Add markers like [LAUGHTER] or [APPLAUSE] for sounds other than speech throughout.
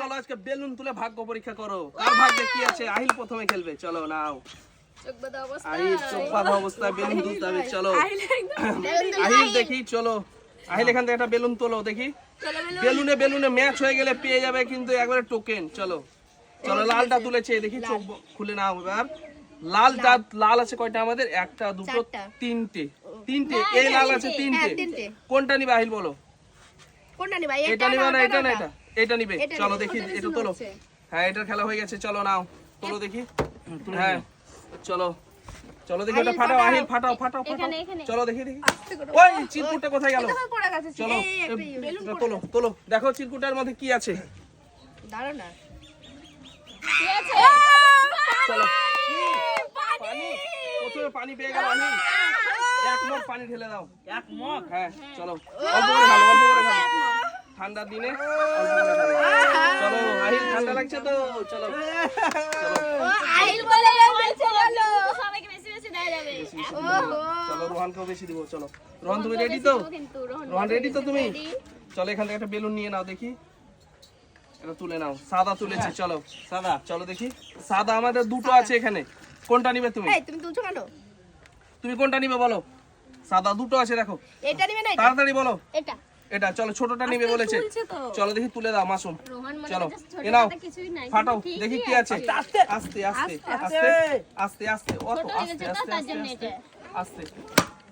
চলো আজকে বেলুন তুলে ভাগ্য পরীক্ষা করো। কার ভাগ্যে কি আছে? আহিল প্রথমে খেলবে। চলো নাও। আহিল চোখ বাঁধা অবস্থায় বেলুন তুলতে হবে। চলো। আহিল দেখি চলো। আহিল এখান থেকে একটা বেলুন তোলো দেখি। বেলুনে। বেলুনে ম্যাচ হয়ে গেলে পেয়ে যাবে কিন্তু একবারে টোকেন। চলো। চলো লালটা তুলেছে দেখি চোখ খুলে নাও এবার। লালটা লাল। আছে কয়টা আমাদের? একটা দুটো তিনটে। তিনটে। এই লাল আছে হ্যাঁ, তিনটে। কোনটা নিবে আহিল বলো। কোনটা নিবা? এটা নিবে না এটা না এটা। এটা নিবে। চলো দেখি এটা তোলো। হ্যাঁ এটার খেলা হয়ে গেছে চলো নাও। তোলো দেখি। হ্যাঁ চলো। চলো দেখি ওটা ফাটাও আহিল ফাটাও। ফাটাও ফাটাও চলো দেখি দেখি। ওই চিরকুটটা কোথায় গেল? চলো তোলো তোলো। দেখো চিরকুটার মধ্যে কি আছে। দাঁড়াও না। চলো। পানি! প্রথমে পানি পেয়ে গেল আহিল এক মগ পানি ঢেলে দাও। এক মগ? হ্যাঁ চলো। অল্প করে ঢালো অল্প করে ঢালো ঠান্ডার দিনে। চলো আহিল ঠান্ডা লাগছে তো চলো। চলো। বলে সবাইকে বেশি বেশি দেওয়া যাবে। বেশি বেশি দিব। চলো রোহানকেও বেশি দিব চলো। রোহান তুমি রেডি তো? রোহান রেডি তো তুমি? চলো এখান থেকে একটা বেলুন নিয়ে নাও দেখি। এটা তুলে নাও। সাদা তুলেছি চলো। সাদা চলো দেখি। সাদা আমাদের দুটো আছে এখানে। কোনটা নিবে তুমি? তুমি তুলছো কেন? তুমি কোনটা নিবে বলো? সাদা দুটো আছে দেখো। এটা নিবে না তাড়াতাড়ি বলো। এটা। এটা চলো ছোটটা নিবে বলেছে। চলো দেখি তুলে দাও মাসুম চলো। হচ্ছে এ নাও ফাটাও দেখি কি আছে। আস্তে আস্তে। আস্তে আস্তে আস্তে আস্তে। অত আস্তে আস্তে আস্তে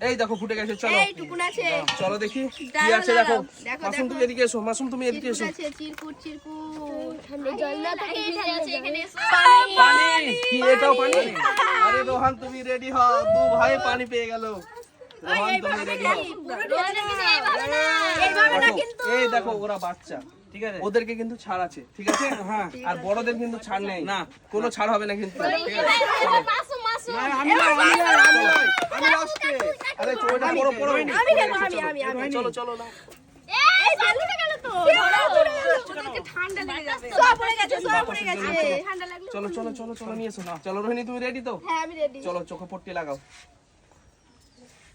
এই দেখো ফুটে গেছে চলো। এই টুকুন আছে। চলো দেখি কি আছে দেখো। মাসুম তুমি এদিকে এসো মাসুম তুমি এদিকে এসো। আছে চিরকুট চিরকুট। ঠান্ডা জল না তো ভিজে আছে এখানে এসো। পানি কি এটাও পানি? আরে রোহান তুমি রেডি হও। দু ভাই পানি পেয়ে গেল। দেখো, এই দেখো ওরা বাচ্চা। ঠিক আছে। ওদেরকে কিন্তু ছাড় আছে ঠিক আছে? হ্যাঁ আর বড়দের কিন্তু ছাড় নেই। না। কোনো ছাড় হবে না কিন্তু। চলো চলো না। এই বালতিটা গেল তো ওদেরকে ঠান্ডা লেগে যাবে। সব পড়ে গেছে সব পড়ে গেছে। ঠান্ডা লাগল। চলো চলো চলো চলো নিয়ে এসো চলো রোহিণী তুমি রেডি তো? হ্যাঁ আমি রেডি চলো চোখে পট্টি লাগাও।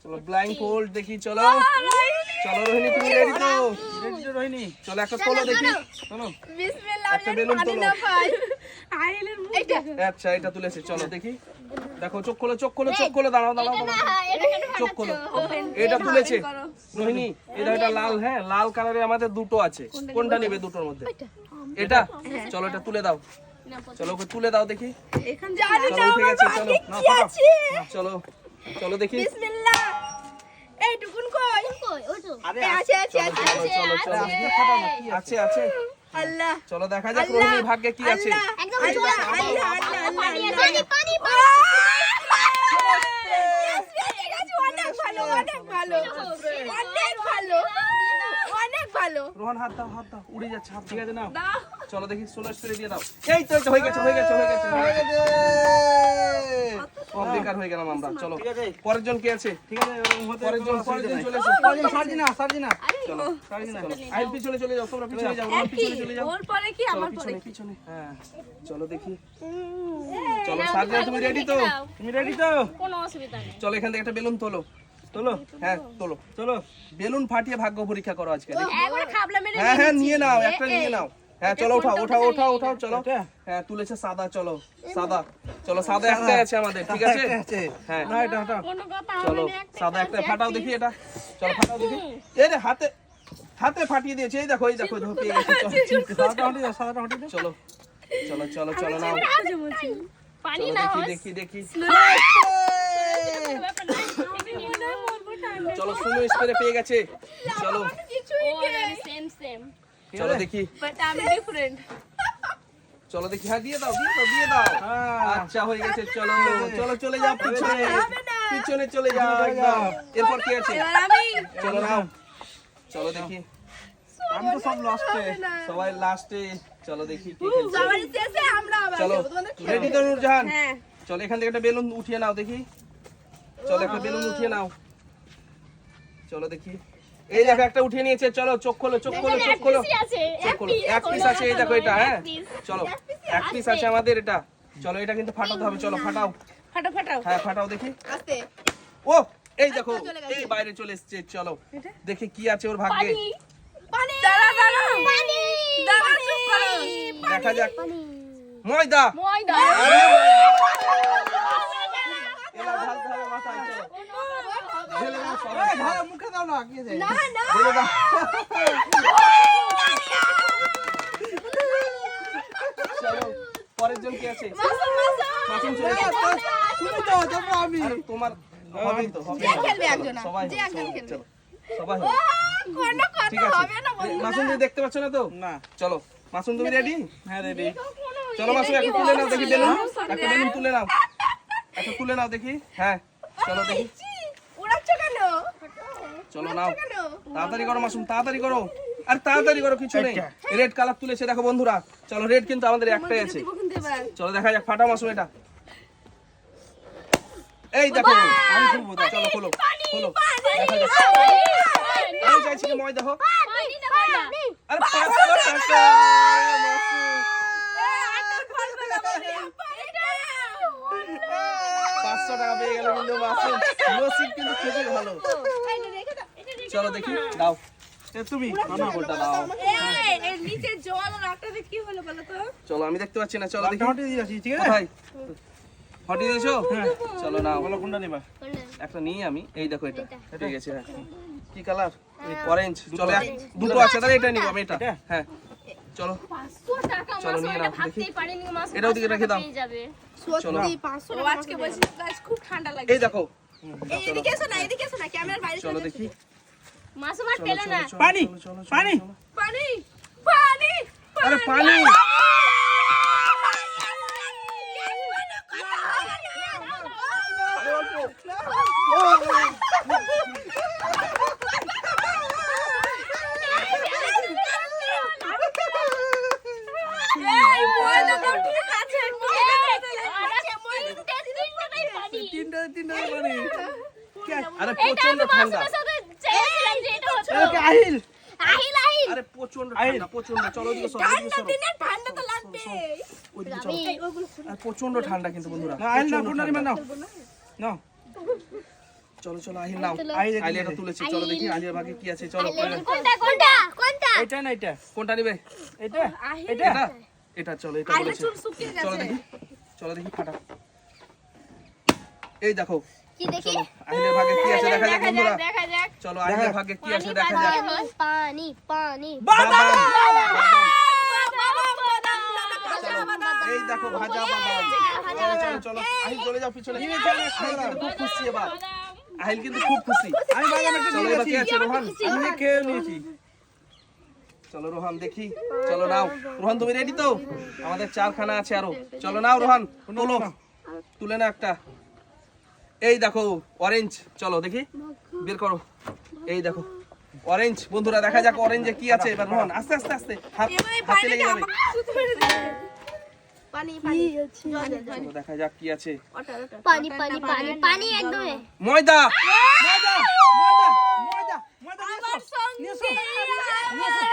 চলো ব্লাইন্ড ফোল্ড দেখি চলো। চলো রোহিণী তুমি রেডি তো? রেডি তো রহিনি চলো একটা তোলো দেখি। চলো। বিসমিল্লাহ একটা বেলুন তোলো। আচ্ছা এটা তুলেছে। চলো দেখি। দেখো চোখ খোলো চোখ খোলো চোখ খোলো দাঁড়াও দাঁড়াও হ্যাঁ চোখ খোলো। এটা তুলেছে। রোহিণী এটা এটা লাল হ্যাঁ লাল কালারে আমাদের দুটো আছে। কোনটা নেবে? দুটোর মধ্যে? এটা? চলো এটা তুলে দাও। চলো ওকে তুলে দাও দেখি। চলো উঠে গেছে চলো। আছে? চলো চলো দেখি। বিসমিল্লাহ। এই টুকুন কই আরে আছে আছে আছে আছে আছে। আছে? আল্লাহ। চলো দেখা যাক রোহিণীর ভাগ্যে কি আছে। একদম আল্লাহ আল্লাহ আল্লাহ আল্লাহ। পানি পানি পানি অনেক ভালো অনেক ভালো। অনেক ভালো। অনেক ভালো। রোহন হাত দাও হাত দাও উড়ে যাচ্ছে হাত ঠিক আছে না চলো দেখি সোলো স্প্রে দিয়ে দাও এই তো হয়ে গেছে হয়ে গেছে হয়ে গেছে। হয়ে গেছে। বেকার হয়ে গেলাম আমরা চলো। পরের জন কি আছে? ঠিক আছে পরের জন পরের জন চলে এসো। পারদিন সারজি না সারজি না চলো চলো আইল পিছনে চলে যাও তোমরা পিছনে যাও পিছনে চলে যাও। ওর পরে কি চলো পিছনে পিছনে হ্যাঁ চলো দেখি। চলো তুমি রেডি তো? তুমি রেডি তো? কোনো অসুবিধা নেই। চলো এখান থেকে একটা বেলুন তোলো। চলো হ্যাঁ তোলো চলো বেলুন ফাটিয়ে ভাগ্য পরীক্ষা করো আজকে দেখি। একবার খাবলা মেরে হ্যাঁ হ্যাঁ নিয়ে নাও একটা নিয়ে নাও। হ্যাঁ চলো উঠাও উঠাও উঠাও উঠাও চলো। হ্যাঁ তুলেছে সাদা চলো সাদা চলো সাদা। একটাই আছে আমাদের ঠিক আছে? হ্যাঁ। না এটা এটা চলো একটা সাদা একটা ফাটাও দেখি এটা। চলো ফাটাও দেখি। এই রে হাতে হাতে ফাটিয়ে দিয়েছে এই দেখো এই দেখো এই পেয়ে গেছে চলো, সাদাটা হটি দাও সাদাটা হটি দাও। চলো চলো চলো চলো নাও। পানি চলো না দেখি দেখি দেখি। চলো সুনো স্প্রে পেয়ে গেছে। চলো। সেম সেম চলো দেখি। বাট আমি ডিফারেন্ট চলো দেখি হ্যাঁ দিয়ে দাও দিয়ে দাও দিয়ে দাও। হ্যাঁ। আচ্ছা হয়ে গেছে চলো চলো চলে যাও পিছনে। পিছনে চলে যাও একদম। এরপর কি আছে? আমি চলো নাও চলো দেখি। আমি তো সব লাস্টে সবাই লাস্টে চলো দেখি কে খেলছে। সবার শেষে আমরা আবার চলো। রেডি তো নূরজাহান? হ্যাঁ। চলো এখান থেকে একটা বেলুন উঠিয়ে নাও দেখি। চলো একটা বেলুন উঠিয়ে নাও। চলো দেখি। এই দেখো একটা উঠিয়ে নিয়েছে। চলো চোখ খোলো চোখ খোলো চোখ খোলো। চোখ এক খোলো। পিস এক পিস আছে এই দেখো এটা হ্যাঁ? চলো এক পিস আছে। আমাদের এটা। চলো এটা কিন্তু ফাটাতে হবে। চলো ফাটাও। ফাটো ফাটাও। হ্যাঁ ফাটাও দেখি। আস্তে। ও এই দেখো এই বাইরে চলে এসেছে। চলো দেখি কি আছে ওর ভাগ্যে। পানি। পানি। দাঁড়া দাঁড়া। পানি। দেখা যাক। ময়দা। ময়দা। ঢালতে হবে মাথায় চলো। ঢেলে দাও না না না! চলো পরের জন কি আছে? মাসুম চলে তুমি তো যাব আমি। তোমার হবেই তো হবে খেলবে একজন সবাই যে একজন খেলবে। সবাই হবে। কোন ঠিক কথা আছে। হবে না বন্ধু মাসুম তুমি দেখতে পাচ্ছ না তো? না। চলো মাসুম তুমি রেডি হ্যাঁ রেডি চলো মাসুম একটা তুলে নাও দেখি বেলুন। একটা বেলুন তুলে নাও। একটা তুলে নাও দেখি। হ্যাঁ চলো দেখি। চলো নাও। তাড়াতাড়ি করো মাসুম তাড়াতাড়ি করো। আর তাড়াতাড়ি করো কিছু নেই। রেড কালার তুলেছে দেখো বন্ধুরা। চলো রেড কিন্তু আমাদের একটাই আছে। চলো দেখা যাক ফাটা মাসুম এটা। এই দেখো আমি খুলবো দাও। চলো খোলো খোলো। আমি চাইছি কি না ময়দা আরে পাঁচশো টাকা মাসুম পাঁচশো টাকা পেয়ে গেল কিন্তু মাসুম। কিন্তু খুবই ভালো। চলো দেখি দাও। তুমি মামা কোনটা দাও। নিচে জল আর আটাতে কি হলো বলো তো? চলো আমি দেখতে পাচ্ছি না চলো দেখি। হটিয়ে দিয়েছি ঠিক আছে? কোথায়? হটিয়ে দিয়েছ? চলো নাও। বলো কোনটা নিবা? একটা নিই আমি। এই দেখো এটা। এটা গেছে হ্যাঁ। কি কালার? অরেঞ্জ চলো এক দুটো আছে তাহলে এটা নিব আমি এটা? হ্যাঁ। চলো। চলো, নিয়ে নাও, ভাবতেই এটাও দিকে রেখে দাও। চলো। সত্যি 500 টাকা আজকে বলছি খুব ঠান্ডা লাগে এই দেখো। এদিকে এসো না এদিকে এসো না ক্যামেরার বাইরে চলো দেখি। মাসুম আর চলো, পেলো না চলো, চলো, পানি, চলো, চলো, চলো, পানি। চলো। পানি পানি আরে পানি তিনটা তিনটা পানি আরে এটা প্রচন্ড আমি ঠান্ডা মাসুমের সাথে চেয়েছিলাম যে এটা হতো এ, কে আহিল। আহিল আহিল। আরে প্রচণ্ড ঠান্ডা প্রচণ্ড চলো ওদিকে সরো ওদিকে সরো। ঠান্ডা তো লাগবে ওদিকে চলো। আর প্রচণ্ড ঠান্ডা কিন্তু বন্ধুরা। না আহিল না প্রচণ্ড কোনটা নাও। নাও। চলো চলো আহিল নাও। আহিল আলিয়াটা তুলেছি। চলো দেখি আলিয়ার ভাগে কি আছে। চলো কোনটা কোনটা? কোনটা? এটা না এটা? কোনটা নিবে? এটা? এটা? এটা? এটা চলো এটা চলো দেখি। চলো দেখি ফাটা। এই দেখো কি দেখি? চলো ভাগে কি আছে? দেখা যাক বন্ধুরা। দেখা যাক। চলো আহিলের ভাগে কি আছে? দেখা যাক। পানি পানি বাদাম বাদাম এই দেখো ভাজা বাদাম চলো চলো চলো। আহিল চলে যাও পিছনে। কিন্তু খুব খুশি এবার। আহিল কিন্তু খুব খুশি। আমি বাদাম একটা চলো এবার কি গেছি আছে রোহান? আমি খেয়ে নিয়েছি। চলো রোহান দেখি। চলো নাও। রোহান তুমি রেডি তো? আমাদের চারখানা আছে আরও। চলো নাও রোহান। তোলো। তুলে না একটা। এই দেখো অরেঞ্জ চলো দেখি। বের করো। এই দেখো। অরেঞ্জ বন্ধুরা দেখা যাক অরেঞ্জে কি আছে। এবার রোহান আস্তে আস্তে আস্তে। হাত হাতে লেগে পানিটা যাবে। দেখা যাক কি আছে। পানি পানি পানি পানি একদম। ময়দা! ময়দা! ময়দা! ময়দা! ময়দা নিয়ে এসো। নিয়ে এসো।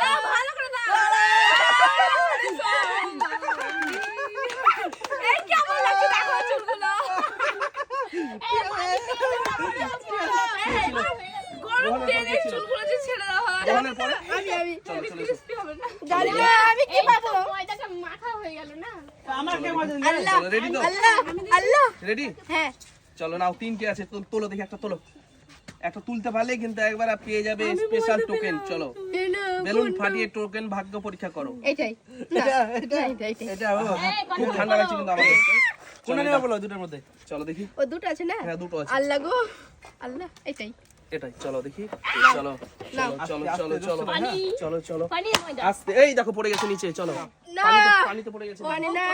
দাও ভালো করে দাও এই কেমন লাগছে দেখো চুলগুলো গরম তেলে চুলগুলো যে ছেড়ে দেওয়া হয় রোহানের পরে আমি আমি চলো চলো এসো। crispy হবে না জানি না আমি কি পাবো ময়দাটা মাখা হয়ে গেল না আমার কে ময়দা নিয়ে আল্লাহ চলো রেডি তো? আল্লাহ আল্লাহ রেডি হ্যাঁ। চলো নাও তিনটে আছে তোলো দেখি একটা তোলো। একটা তুলতে পারলে কিন্তু একবার পেয়ে যাবে স্পেশাল টোকেন চলো। বেলুন ফাটিয়ে টোকেন ভাগ্য পরীক্ষা করো। এইটাই এটা খুব ঠান্ডা লাগছে কিন্তু আমাদের। কোনটা নেবা বলো দুটোর মধ্যে? চলো দেখি। ও দুটো আছে না? হ্যাঁ দুটো আছে। আল্লাহ গো। আল্লাহ এইটাই এটাই চলো দেখি। চলো। চলো চলো আস্তে, চলো চলো চলো চলো। পানি ময়দা। আস্তে এই দেখো পড়ে গেছে নিচে চলো। পানিতে- পানিতে পড়ে গেছে। পানি না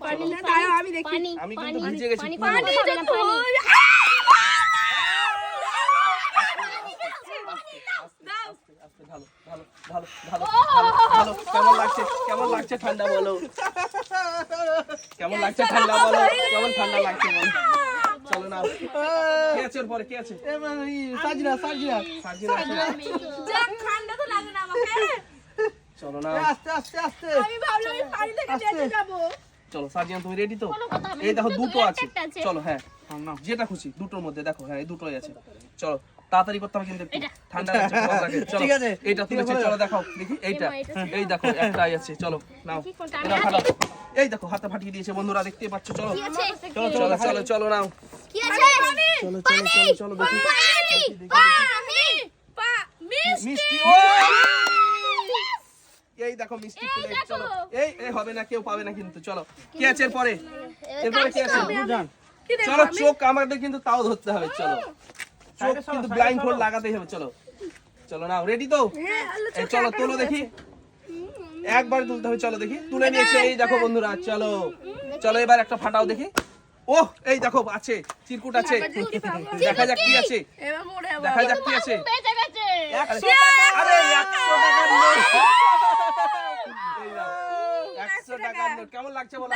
পানি না দাঁড়াও আমি দেখি। আমি কিন্তু ভিজে গেছি। পানি কেমন লাগছে কেমন লাগছে ঠান্ডা বলো? কেমন লাগছে ঠান্ডা বলো? কেমন ঠান্ডা লাগছে বলো? চলো না। কে আছে ওর পরে? কে আছে? এ মানে ই, সাজিনা সাজিনা যাক ঠান্ডা তো লাগে না আমাকে। চলো না। আস্তে আস্তে আস্তে। আমি ভাবলাম আমি পানি থেকে বেঁচে যাব। চলো তুমি রেডি তো? এই দেখো দুটো আছে। চলো হ্যাঁ নাও। যেটা খুশি দুটোর মধ্যে দেখো হ্যাঁ এই দুটোই আছে। চলো তাড়াতাড়ি করতে হবে কিন্তু ঠান্ডা লাগে। [LAUGHS] চলো ঠিক আছে। এইটা তুলেছে চলো দেখাও দেখি এইটা। এই দেখো একটাই আছে চলো নাও। এটা এই দেখো হাতে ফাটিয়ে দিয়েছে বন্ধুরা দেখতে পাচ্ছ চলো। চলো চলো চলো চলো নাও। কি আছে? চলো চলো চলো চলো দেখি। পানি! পানি! মিষ্টি! ও! এই দেখো মিষ্টি প্লেট চলো। এই এই হবে না কেউ পাবে না কিন্তু চলো। কি আছে এরপরে? এরপরে কি আছে? চলো চোখ আমাদের কিন্তু তাও ধরতে হবে চলো। চোখ কিন্তু ব্লাইন্ড ফোল্ড লাগাতেই হবে চলো। চলো নাও রেডি তো? এই চলো তোলো দেখি। একবার তুলতে হবে চলো দেখি। তুলে নিয়েছে এই দেখো বন্ধুরা চলো। চলো এবার একটা ফাটাও দেখি। ও এই দেখো আছে চিরকুট আছে। দেখা যাক কি আছে। দেখা যাক কি আছে। কেমন লাগছে বলো?